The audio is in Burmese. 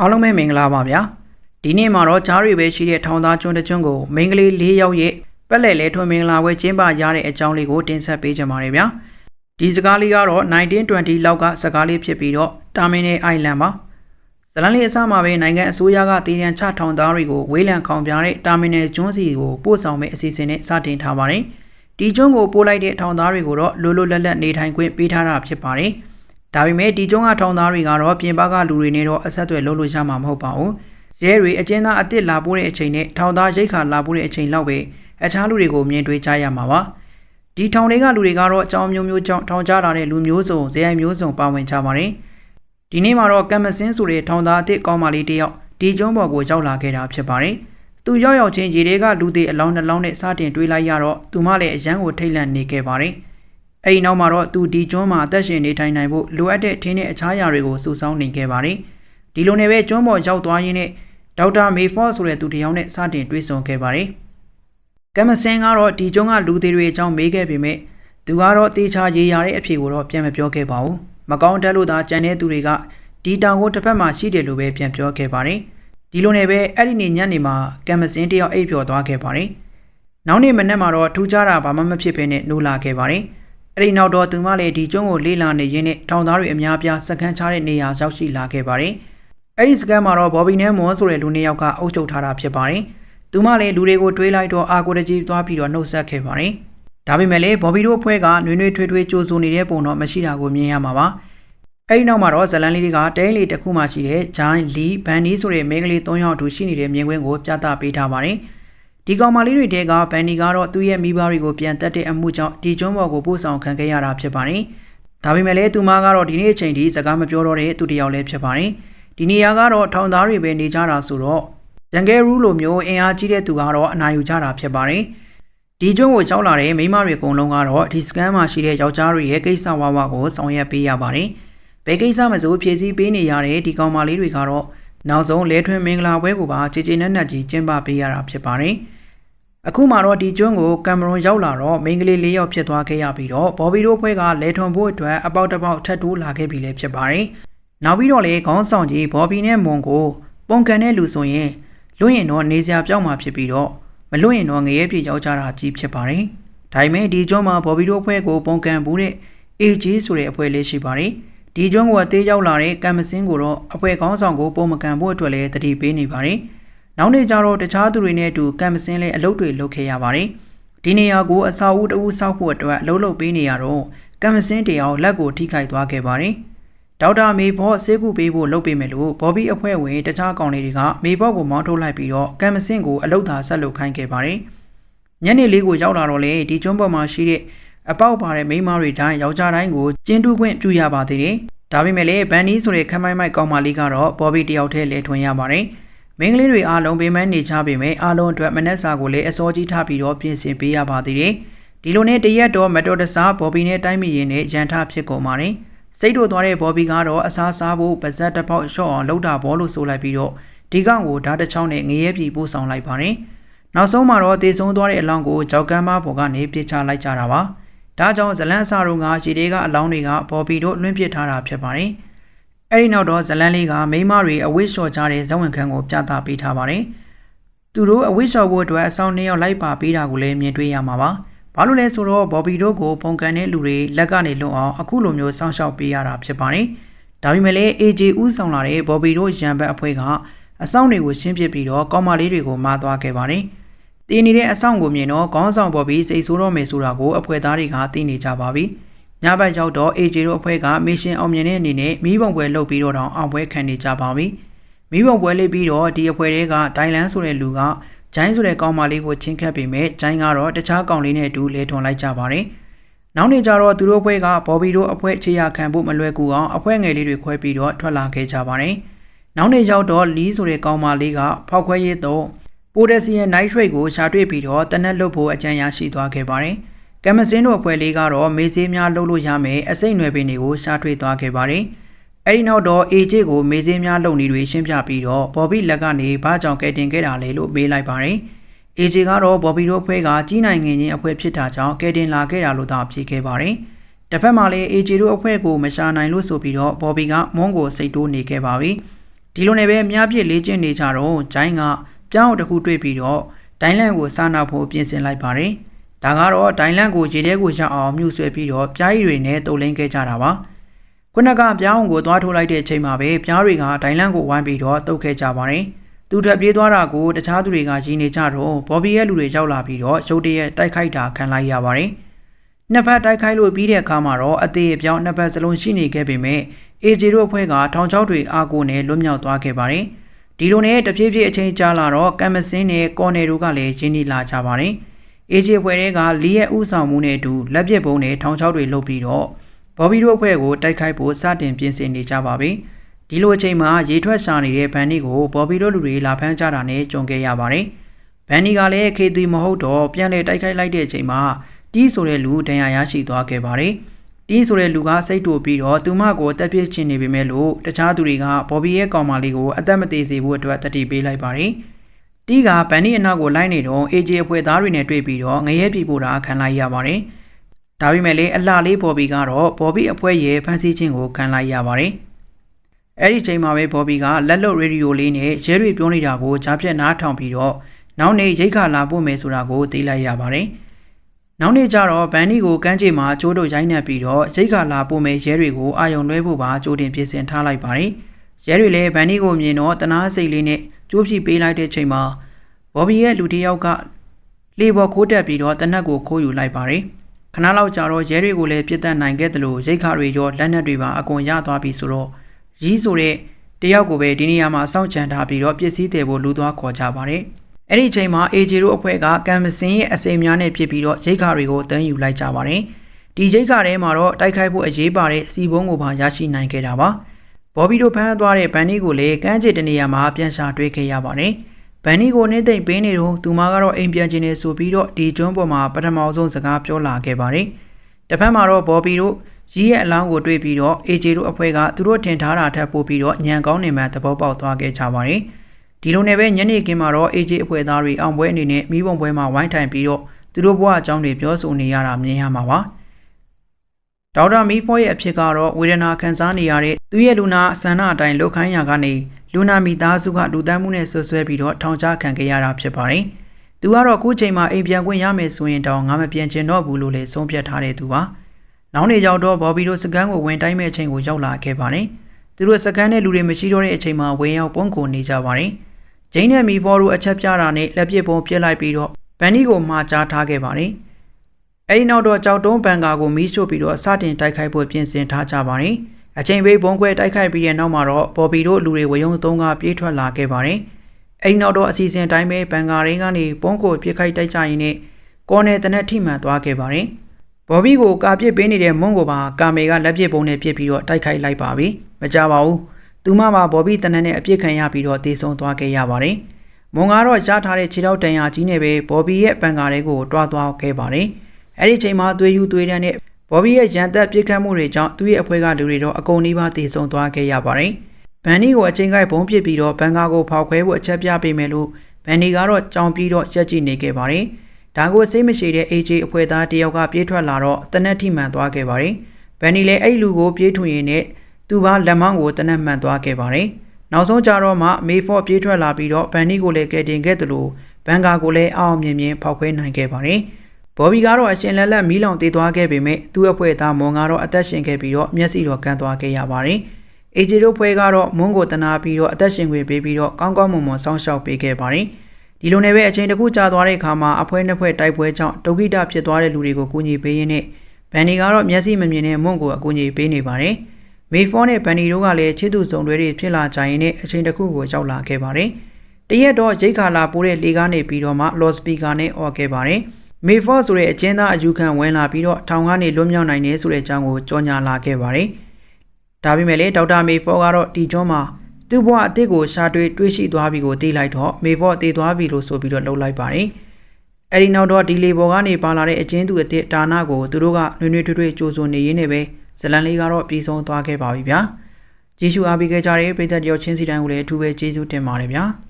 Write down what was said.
အားလုံးပဲမင်္ဂလာပါဗျာဒီနေ့မှာတော့ကြားရီပဲရှိတဲ့ထောင်သားကျွန်းတစ်ကျွန်းကိုမိန်းကလေး၄ယောက်ရဲ့ပက်လက်လဲထွန်းမင်္ဂလာပွဲကျင်းပရတဲ့အကြောင်းလေးကိုတင်ဆက်ပေးကြပါရစေဗျာဒီစကားလေးကတော့1920လောက်ကစကားလေးဖြစ်ပြီးတော့တာမင်းနယ်အိုင်လန်ပါဇလန်လေးအစမှာပဲနိုင်ငံအစိုးရကတည်ရန်ချထောင်သားတွေကိုဝေးလံခေါင်ပြတဲ့တာမင်းနယ်ကျွန်းစီကိုပို့ဆောင်မဲ့အစီအစဉ်နဲ့စတင်ထားပါတယ်ဒီကျွန်းကိုပို့လိုက်တဲ့ထောင်သားတွေကိုတော့လွတ်လွတ်လပ်လပ်နေထိုင်ခွင့်ပေးထားတာဖြစ်ပါတယ် ဒါပေမဲ့ဒီကျုံးကထောင်သားတွေကတော့ပြင်ပကလူတွေနဲ့တော့အဆက်အသွယ်လုပ်လို့ရမှာမဟုတ်ပါဘူး။ရဲတွေအကျဉ်းသားအစ်စ်လာပို့တဲ့အချိန်နဲ့ထောင်သားရိတ်ခါလာပို့တဲ့အချိန်လောက်ပဲအခြားလူတွေကိုမြင်တွေ့ကြရမှာပါ။ဒီထောင်တွေကလူတွေကတော့အကြောင်းမျိုးမျိုးကြောင့်ထောင်ကြလာတဲ့လူမျိုးစုံဇေယျမျိုးစုံပါဝင်ကြပါတယ်။ဒီနေ့မှာတော့ကမ်မစင်းဆိုတဲ့ထောင်သားအစ်စ်ကောင်းမလေးတစ်ယောက်ဒီကျုံးပေါ်ကိုရောက်လာခဲ့တာဖြစ်ပါတယ်။သူရောက်ရောက်ချင်းရေတွေကလူတွေအလောင်းနှလောင်းနဲ့စတင်တွေးလိုက်ရတော့သူမလည်းအရန်ကိုထိတ်လန့်နေခဲ့ပါတယ်။ အဲဒီနောက်မှာတော့သူဒီကျွန်းမှာအသက်ရှင်နေထိုင်နိုင်ဖို့လိုအပ်တဲ့ထင်းတဲ့အခြားအရာတွေကိုစုဆောင်းနေခဲ့ပါတယ်။ဒီလိုနဲ့ပဲကျွန်းပေါ်ရောက်သွားရင်းနဲ့ဒေါက်တာမေဖော့ဆိုတဲ့သူတစ်ယောက်နဲ့စတင်တွေ့ဆုံခဲ့ပါတယ်။ကမ်မစင်ကတော့ဒီကျွန်းကလူသေးတွေအကြောင်းမေးခဲ့ပေမဲ့သူကတော့တေချာရေးရတဲ့အဖြေကိုတော့ပြန်မပြောခဲ့ပါဘူး။မကောင်းတက်လို့သာကြံတဲ့သူတွေကဒီတောင်ကိုတစ်ဖက်မှာရှိတယ်လို့ပဲပြန်ပြောခဲ့ပါတယ်။ဒီလိုနဲ့ပဲအဲ့ဒီနေ့ညနေမှာကမ်မစင်တယောက်အိပ်ပျော်သွားခဲ့ပါတယ်။နောက်နေ့မနက်မှာတော့ထူးခြားတာဘာမှမဖြစ်ဘဲနဲ့နိုးလာခဲ့ပါတယ်။ အဲ့ဒီနောက်တော့သူမလည်းဒီကျွန်းကိုလေးလာနေရင်းနဲ့ထောင်သားတွေအများပြားစခန်းချတဲ့နေရာရောက်ရှိလာခဲ့ပါတယ်။အဲ့ဒီစခန်းမှာတော့ဘော်ဘီနဲ့မွန်ဆိုတဲ့လူနှစ်ယောက်ကအုပ်ချုပ်ထားတာဖြစ်ပါတယ်။သူမလည်းလူတွေကိုတွေးလိုက်တော့အာကိုတကြီးသွားပြီးတော့နှုတ်ဆက်ခဲ့ပါတယ်။ဒါပေမဲ့လည်းဘော်ဘီတို့အဖွဲ့ကနွေနွေထွေးထွေးကြိုးဆိုနေတဲ့ပုံတော့မရှိတာကိုမြင်ရမှာပါ။အဲ့ဒီနောက်မှာတော့ဇလန်လေးတွေကတဲလေးတစ်ခုမှရှိတဲ့ဂျိုင်းလီဘန်နီဆိုတဲ့မိန်းကလေး၃ယောက်အတူရှိနေတဲ့မြင်ကွင်းကိုပြသပေးထားပါတယ်။ ဒီကောင်မလေးတွေတဲကဗန်နီကတော့သူ့ရဲ့မိဘတွေကိုပြန်တက်တဲ့အမှုကြောင့်ဒီကျွန်းပေါ်ကိုပို့ဆောင်ခံခဲ့ရတာဖြစ်ပါတယ်။ဒါပေမဲ့လည်းသူမကတော့ဒီနေ့အချိန်ထိစကားမပြောတော့တဲ့သူတစ်ယောက်လည်းဖြစ်ပါတယ်။ဒီနေရာကတော့ထောင်သားတွေပဲနေကြတာဆိုတော့ရန်ကဲရူးလိုမျိုးအင်အားကြီးတဲ့သူကတော့အနာယူကြတာဖြစ်ပါတယ်။ဒီကျွန်းကိုကြောက်လာတဲ့မိန်းမတွေအကုန်လုံးကတော့ဒီစကန်မှာရှိတဲ့ယောက်ျားတွေရဲ့ကိစ္စဝါဝါကိုဆောင်ရွက်ပေးရပါတယ်။ဘယ်ကိစ္စမဆိုဖြည့်ဆည်းပေးနေရတဲ့ဒီကောင်မလေးတွေကတော့နောက်ဆုံးလဲထွန်းမင်္ဂလာပွဲကိုပါကြည်ကြည်နက်နက်ကြီးကျင်းပပေးရတာဖြစ်ပါတယ်။ အခုမှတော့ဒီကျွန်းကိုကင်မရွန်ရောက်လာတော့မိန်းကလေး၄ယောက်ဖြစ်သွားခဲ့ရပြီးတော့ဘော်ဘီတို့ဖွဲ့ကလဲထွန်ဖို့အတွက်အပေါက်တစ်ပေါက်ထပ်တိုးလာခဲ့ပြီလည်းဖြစ်ပါတယ်။နောက်ပြီးတော့လေခေါင်းဆောင်ကြီးဘော်ဘီနဲ့မွန်ကိုပုံကန်တဲ့လူဆိုရင်လွင့်ရင်တော့နေစရာပြောင်းမှာဖြစ်ပြီးတော့မလွင့်ရင်တော့ငရဲပြေရောက်ကြတာကြီးဖြစ်ပါတယ်။ဒါပေမဲ့ဒီကျွန်းမှာဘော်ဘီတို့ဖွဲ့ကိုပုံကန်ဘူးတဲ့ AG ဆိုတဲ့အဖွဲ့လေးရှိပါတယ်။ဒီကျွန်းကိုအသေးရောက်လာတဲ့ကမ်မစင်းကိုတော့အဖွဲ့ခေါင်းဆောင်ကိုပုံမကန်ဖို့အတွက်လည်းတတိပေးနေပါတယ်။ နောက်နေ့ကျတော့တခြားသူတွေနဲ့အတူကမ်မစင်းလဲအလုပ်တွေလုပ်ခဲ့ရပါတယ်။ဒီနေရာကိုအစာအုပ်တအုပ်စောက်ဖို့အတွက်အလုပ်လုပ်ပေးနေရတော့ကမ်မစင်းတယောက်လက်ကိုထိခိုက်သွားခဲ့ပါတယ်။ဒေါက်တာမေဘော့ဆေးကုပေးဖို့လုပ်ပေးမယ်လို့ဘော်ဘီအဖွဲ့ဝင်တခြားကောင်တွေကမေဘော့ကိုမောင်းထုတ်လိုက်ပြီးတော့ကမ်မစင်းကိုအလုပ်သာဆက်လုပ်ခိုင်းခဲ့ပါတယ်။ညနေလေးကိုရောက်လာတော့လေဒီကျွန်းပေါ်မှာရှိတဲ့အပေါက်ပါတဲ့မိန်းမတွေတိုင်းယောက်ျားတိုင်းကိုကျင်းတူးခွင့်ပြုရပါသေးတယ်။ဒါပေမဲ့လည်းဗန်နီဆိုတဲ့ခမိုင်းမိုက်ကောင်မလေးကတော့ဘော်ဘီတယောက်တည်းလဲထွင်ရပါတယ်။ မင်းကလေးတွေအားလုံးပင်မနေချပေမဲ့အားလုံးအတွက်မနက်စာကိုလည်းအစောကြီးထားပြီးတော့ပြင်ဆင်ပေးရပါသေးတယ်။ဒီလိုနဲ့တရက်တော့မတော်တဆဘော်ဘီနဲ့တိုင်းမီရင်နဲ့ရန်ထဖြစ်ကုန်ပါတယ်။စိတ်တို့သွားတဲ့ဘော်ဘီကတော့အစားစားဖို့ပါဇက်တစ်ပေါက်ရှော့အောင်လှုပ်တာဘောလို့ဆိုလိုက်ပြီးတော့ဒီကောင်ကိုဓာတ်တစ်ချောင်းနဲ့ငရဲပြည်ပို့ဆောင်လိုက်ပါတယ်။နောက်ဆုံးမှာတော့တေဆုံးသွားတဲ့အလောင်းကိုကြောက်ကမ်းမပေါ်ကနေပြစ်ချလိုက်ကြတာပါ။ဒါကြောင့်ဇလန်းအစာတို့ကရေတွေက အလောင်းတွေကဘော်ဘီတို့လွှင့်ပစ်ထားတာဖြစ်ပါတယ်။ အဲ့ဒီနောက်တော့ဇလန်းလေးကမိန်းမတွေအဝိရှော်ကြတဲ့ဇဝင်ခန်းကိုပြသပေးထားပါတယ်။သူတို့အဝိရှော်ဖို့အတွက်အဆောင်နှစ်ယောက်လိုက်ပါပေးတာကိုလည်းမြင်တွေ့ရမှာပါ။ဘာလို့လဲဆိုတော့ဘော်ဘီတို့ကိုပုံကန်တဲ့လူတွေလက်ကနေလွတ်အောင်အခုလိုမျိုးစောင့်ရှောက်ပေးရတာဖြစ်ပါတယ်။ဒါပေမဲ့လည်း AJ ဥဆောင်လာတဲ့ဘော်ဘီတို့ရန်ဘက်အဖွဲ့ကအဆောင်တွေကိုရှင်းပစ်ပြီးတော့ကောင်းမလေးတွေကိုမာသွားခဲ့ပါတယ်။တင်းနေတဲ့အဆောင်ကိုမြင်တော့ခေါင်းဆောင်ဘော်ဘီစိတ်ဆိုးတော့မယ်ဆိုတာကိုအဖွဲ့သားတွေကသိနေကြပါပြီ။ ညဘက်ရောက်တော့ AJ တို့အဖွဲ့ကမစ်ရှင်အောင်မြင်တဲ့အနေနဲ့မိဘုံပွဲလုပ်ပြီးတော့တောင်အောင်ပွဲခံနေကြပါပြီ။မိဘုံပွဲလေးပြီးတော့ဒီအဖွဲ့တွေကဒိုင်လန်ဆိုတဲ့လူကဂျိုင်းဆိုတဲ့ကောင်မလေးကိုချင်းခတ်ပေမဲ့ဂျိုင်းကတော့တခြားကောင်လေးနဲ့အတူလဲထွန်လိုက်ကြပါတယ်။နောက်နေ့ကျတော့သူတို့အဖွဲ့ကဘော်ဘီတို့အဖွဲ့ခြေရခံဖို့မလွယ်ကူအောင်အဖွဲ့ငယ်လေးတွေခွဲပြီးတော့ထွက်လာခဲ့ကြပါတယ်။နောက်နေ့ရောက်တော့လီဆိုတဲ့ကောင်မလေးကဖောက်ခွဲရေးတော့ပိုတက်ဆီယမ်နိုင်ထရိတ်ကိုရှာတွေ့ပြီးတော့တနက်လွတ်ဖို့အကြံရရှိသွားခဲ့ပါတယ်။ ကမ်မစင်းတို့အဖွဲ့လေးကတော့မေးစေးများလှုပ်လို့ရမယ်အစိမ့်နွယ်ပင်တွေကိုရှာတွေ့သွားခဲ့ပါတယ်။အဲဒီနောက်တော့ AJ ကိုမေးစေးများလုံနေတွေရှင်းပြပြီးတော့ဘော်ဘီလက်ကနေဘာကြောင့်ကဲတင်ခဲ့တာလဲလို့မေးလိုက်ပါတယ်။ AJ ကတော့ဘော်ဘီတို့အဖွဲ့ကကြီးနိုင်ငင်ချင်းအဖွဲ့ဖြစ်တာကြောင့်ကဲတင်လာခဲ့တာလို့သာဖြေခဲ့ပါတယ်။တစ်ဖက်မှာလည်း AJ တို့အဖွဲ့ကိုမရှာနိုင်လို့ဆိုပြီးတော့ဘော်ဘီကမွန်းကိုစိတ်တိုးနေခဲ့ပါပြီ။ဒီဒီလိုနဲ့ပဲအများပြည့်လေ့ကျင့်နေကြတော့ဂျိုင်းကပြောင်းတစ်ခုတွေ့ပြီးတော့ဒိုင်းလန့်ကိုစားနာဖို့ပြင်ဆင်လိုက်ပါတယ်။ ဒါကတော့ဒိုင်းလန့်ကိုရေထဲကိုရောက်အောင်မြှုပ်ဆွဲပြီးတော့ပြားရည်တွေနဲ့တုပ်လင်းခဲ့ကြတာပါ။ခုနကပြောင်းကိုသွားထိုးလိုက်တဲ့အချိန်မှာပဲပြားတွေကဒိုင်းလန့်ကိုဝိုင်းပြီးတော့တုပ်ခဲ့ကြပါတယ်။သူထွက်ပြေးသွားတာကိုတခြားသူတွေကရင်းနေကြတော့ဘော်ဘီရဲ့လူတွေရောက်လာပြီးတော့ရုတ်တရက်တိုက်ခိုက်တာခံလိုက်ရပါတယ်။နှစ်ဖက်တိုက်ခိုက်လို့ပြီးတဲ့အခါမှာတော့အသေးအပြောင်းနှစ်ဖက်စလုံးရှိနေခဲ့ပေမဲ့အေဂျီတို့အဖွဲ့ကထောင်ချောက်တွေအာကိုနဲ့လွတ်မြောက်သွားခဲ့ပါတယ်။ဒီလိုနဲ့တဖြည်းဖြည်းအချိန်ကြာလာတော့ကမ်မစင်းနဲ့ကော်နယ်တို့ကလည်းရင်းနှီးလာကြပါတယ်။ အေဂျီအဖွဲ့တွေကလီရဲ့ဥဆောင်မှုနဲ့အတူလက်ပစ်ပုံးနဲ့ထောင်ချောက်တွေလုပ်ပြီးတော့ဘော်ဘီတို့အဖွဲ့ကိုတိုက်ခိုက်ဖို့စတင်ပြင်ဆင်နေကြပါပြီ။ဒီလိုအချိန်မှာရေထွက်ရှာနေတဲ့ဗန်နီကိုဘော်ဘီတို့လူတွေလာဖမ်းကြတာနဲ့ကြုံခဲ့ရပါတယ်။ဗန်နီကလည်းခေတီမဟုတ်တော့ပြန်လေတိုက်ခိုက်လိုက်တဲ့အချိန်မှာတီးဆိုတဲ့လူဒဏ်ရာရရှိသွားခဲ့ပါတယ်။တီးဆိုတဲ့လူကစိတ်တူပြီးတော့သူမကိုတက်ပြစ်ချင်နေပေမဲ့လို့တခြားသူတွေကဘော်ဘီရဲ့ကောင်မလေးကိုအသက်မသေးစေဖို့အတွက်တတိပေးလိုက်ပါတယ်။ တီးကဗန်နီအနောက်ကိုလိုက်နေတော့အေဂျီအဖွဲ့သားတွေနဲ့တွေ့ပြီးတော့ငရဲပြပို့တာခံလိုက်ရပါတယ်။ဒါပေမဲ့လည်းအလှလေးဘော်ဘီကတော့ဘော်ဘီအဖွဲ့ရဲ့ဖန်ဆီးခြင်းကိုခံလိုက်ရပါတယ်။အဲ့ဒီချိန်မှာပဲဘော်ဘီကလက်လွတ်ရေဒီယိုလေးနဲ့ရဲတွေပြောနေတာကိုကြားပြတ်နားထောင်ပြီးတော့နောက်နေ့ရိတ်ခါလာပို့မယ်ဆိုတာကိုသိလိုက်ရပါတယ်။နောက်နေ့ကျတော့ဗန်နီကိုကမ်းခြေမှာကျိုးတို့ရိုင်းနှက်ပြီးတော့ရိတ်ခါလာပို့မယ်ရဲတွေကိုအာယုံလွှဲဖို့ပါကြိုတင်ပြင်ဆင်ထားလိုက်ပါတယ်။ ရဲတွေလည်းဗန်နီကိုမြင်တော့တနာစိတ်လေးနဲ့ကျိုးပြပေးလိုက်တဲ့ချိန်မှာဘော်ဘီရဲ့လူတစ်ယောက်ကလေပေါ်ခိုးတက်ပြီးတော့တနက်ကိုခိုးယူလိုက်ပါတယ်။ခဏလောက်ကြာတော့ရဲတွေကိုလည်းပြစ်တက်နိုင်ခဲ့တယ်လို့ရိတ်ခါတွေရောလက်နက်တွေပါအကုန်ရသွားပြီဆိုတော့ရီးဆိုတဲ့တယောက်ကိုပဲဒီနေရာမှာစောင့်ကြံထားပြီးတော့ပစ္စည်းတွေဖို့လူသွားခေါ်ကြပါတယ်။အဲ့ဒီချိန်မှာအေဂျီတို့အဖွဲ့ကကမ်မစင်ရဲ့အစိမ်များနဲ့ဖြစ်ပြီးတော့ရိတ်ခါတွေကိုတန်းယူလိုက်ကြပါတယ်။ဒီရိတ်ခါထဲမှာတော့တိုက်ခိုက်ဖို့အရေးပါတဲ့စီပုံးကိုပါရရှိနိုင်ခဲ့တာပါ။ ဘော်ဘီတို့ဖမ်းသွားတဲ့ဗန်နီကိုလည်းကမ်းခြေတနေရာမှာပြန်ရှာတွေ့ခဲ့ရပါတယ်။ဗန်နီကိုနေသိမ့်ပေးနေတော့သူမကတော့အိမ်ပြန်ခြင်းနေဆိုပြီးတော့ဒီကျွန်းပေါ်မှာပထမဆုံးစကားပြောလာခဲ့ပါတယ်။တစ်ဖက်မှာတော့ဘော်ဘီတို့ရီးရဲ့အလောင်းကိုတွေ့ပြီးတော့အေဂျီတို့အဖွဲ့ကသူတို့ထင်ထားတာထက်ပိုပြီးတော့ညံကောင်းနေမှသဘောပေါက်သွားခဲ့ကြပါတယ်။ဒီလိုနဲ့ပဲညနေခင်းမှာတော့အေဂျီအဖွဲ့သားတွေအောင်ပွဲအနေနဲ့မိဘုံပွဲမှာဝိုင်းထိုင်ပြီးတော့သူတို့ဘဝအကြောင်းတွေပြောဆိုနေရတာမြင်ရမှာပါ။ ဒေါက်တာမီဖောရဲ့အဖြစ်ကတော့ဝေဒနာခံစားနေရတဲ့သူရဲ့လူနာဆန္ဒအတိုင်းလောက်ခိုင်းရာကနေလူနာမိသားစုကလူတန်းမှုနဲ့ဆွဆွဲပြီးတော့ထောင်ချခံခဲ့ရတာဖြစ်ပါတယ်။သူကတော့အခုချိန်မှာအိမ်ပြန်ခွင့်ရမယ်ဆိုရင်တောင်ငါမပြန်ချင်တော့ဘူးလို့လည်းဆုံးဖြတ်ထားတဲ့သူပါ။နောက်နေ့ရောက်တော့ဘော်ဘီတို့စကန်ကိုဝင်တိုင်းမဲ့အချိန်ကိုရောက်လာခဲ့ပါတယ်။သူတို့စကန်နဲ့လူတွေမရှိတော့တဲ့အချိန်မှာဝင်ရောက်ပုံကိုနေကြပါတယ်။ဂျိန်းနဲ့မီဖော်တို့အချက်ပြတာနဲ့လက်ပစ်ပုံပြစ်လိုက်ပြီးတော့ဗန်နီကိုမှာကြားထားခဲ့ပါတယ်။ အဲဒီနောက်တော့ကြောက်တုံးဘန်ကာကိုမီးရှို့ပြီးတော့စတင်တိုက်ခိုက်ဖို့ပြင်ဆင်ထားကြပါတယ်။အချိန်ပေးဘုံခွဲတိုက်ခိုက်ပြီးတဲ့နောက်မှာတော့ဘော်ဘီတို့လူတွေဝယုံသုံးကပြေးထွက်လာခဲ့ပါတယ်။အဲဒီနောက်တော့အစီအစဉ်တိုင်းပဲဘန်ကာရင်းကနေပုံကိုပြစ်ခိုက်တိုက်ကြရင်နဲ့ကော်နယ်တနက်ထိမှန်သွားခဲ့ပါတယ်။ဘော်ဘီကိုကာပစ်ပေးနေတဲ့မွန်းကိုပါကာမေကလက်ပစ်ပုံနဲ့ပစ်ပြီးတော့တိုက်ခိုက်လိုက်ပါပြီ။မကြပါဘူး။သူမပါဘော်ဘီတနက်နဲ့အပြစ်ခံရပြီးတော့တေဆုံးသွားခဲ့ရပါတယ်။မွန်ကတော့ကြားထားတဲ့ခြေထောက်တန်ရာကြီးနဲ့ပဲဘော်ဘီရဲ့ပန်ကာတွေကိုတွားသွားခဲ့ပါတယ်။ အဲဒီချိန်မှာသွေးယူသွေးတန်းနဲ့ဘော်ဘီရဲ့ရန်သက်ပြစ်ခတ်မှုတွေကြောင့်သူ့ရဲ့အဖွဲကလူတွေတော့အကုန်နီးပါးတေဆုံးသွားခဲ့ရပါတယ်။ဗန်နီကိုအချိန်ကိုက်ပုံပစ်ပြီးတော့ဘန်ကာကိုဖောက်ခွဲဖို့အချက်ပြပေးမယ်လို့ဗန်နီကတော့ကြောင်ပြီးတော့ရက်ကြည့်နေခဲ့ပါတယ်။ဒါကိုစိတ်မရှိတဲ့ AJ အဖွဲသားတယောက်ကပြေးထွက်လာတော့တနက်ထိမှန်သွားခဲ့ပါတယ်။ဗန်နီလည်းအဲ့လူကိုပြေးထွင်ရင်းနဲ့သူ့ဘာလက်မောင်းကိုတနက်မှန်သွားခဲ့ပါတယ်။နောက်ဆုံးကြတော့မှမေဖော့ပြေးထွက်လာပြီးတော့ဗန်နီကိုလည်းကယ်တင်ခဲ့တယ်လို့ဘန်ကာကိုလည်းအောင်မြင်မြင်ဖောက်ခွဲနိုင်ခဲ့ပါတယ်။ ဘော်ဘီကတော့အရှင်လက်လက်မီးလောင်တည်သွားခဲ့ပေမဲ့သူ့အဖွဲသားမွန်ကတော့အသက်ရှင်ခဲ့ပြီးတော့မျက်စိတော့ကန်းသွားခဲ့ရပါတယ်။အေဂျီတို့ဖွဲကတော့မွန်ကိုတနာပြီးတော့အသက်ရှင်ခွင့်ပေးပြီးတော့ကောင်းကောင်းမွန်မွန်စောင့်ရှောက်ပေးခဲ့ပါတယ်။ဒီလိုနဲ့ပဲအချိန်တစ်ခုကြာသွားတဲ့အခါမှာအဖွဲနှစ်ဖွဲတိုက်ပွဲကြောင့်ဒုက္ခိတဖြစ်သွားတဲ့လူတွေကိုကူညီပေးရင်းနဲ့ဗန်နီကတော့မျက်စိမမြင်တဲ့မွန်ကိုအကူအညီပေးနေပါတယ်။မေဖောနဲ့ဗန်နီတို့ကလည်းချစ်သူစုံတွဲတွေဖြစ်လာကြရင်နဲ့အချိန်တစ်ခုကိုရောက်လာခဲ့ပါတယ်။တရက်တော့ရိတ်ခါလာပိုးတဲ့လေကားနေပြီးတော့မှလော့စပီကာနဲ့អော်ခဲ့ပါတယ်။ မေဖော့ဆိုတဲ့အကျဉ်းသားအယူခံဝင်လာပြီးတော့ထောင်ကနေလွတ်မြောက်နိုင်တယ်ဆိုတဲ့အကြောင်းကိုကြော်ညာလာခဲ့ပါတယ်။ဒါပေမဲ့လည်းဒေါက်တာမေဖော့ကတော့ဒီကျွန်းမှာသူ့ဘဝအသစ်ကိုရှာတွေ့တွေ့ရှိသွားပြီကိုသိလိုက်တော့မေဖော့တည်သွားပြီလို့ဆိုပြီးတော့လှုပ်လိုက်ပါတယ်။အဲဒီနောက်တော့ဒီလေဘော်ကနေပါလာတဲ့အကျဉ်းသူအသစ်ဒါနာကိုသူတို့ကနှွေးနှွေးထွေးထွေးကြိုးစွနေရင်းနဲ့ပဲဇလန်လေးကတော့ပြည်ဆုံးသွားခဲ့ပါပြီဗျာ။ကျေးဇူးအားပေးခဲ့ကြတဲ့ပရိသတ်တယောက်ချင်းစီတိုင်းကိုလည်းအထူးပဲကျေးဇူးတင်ပါတယ်ဗျာ။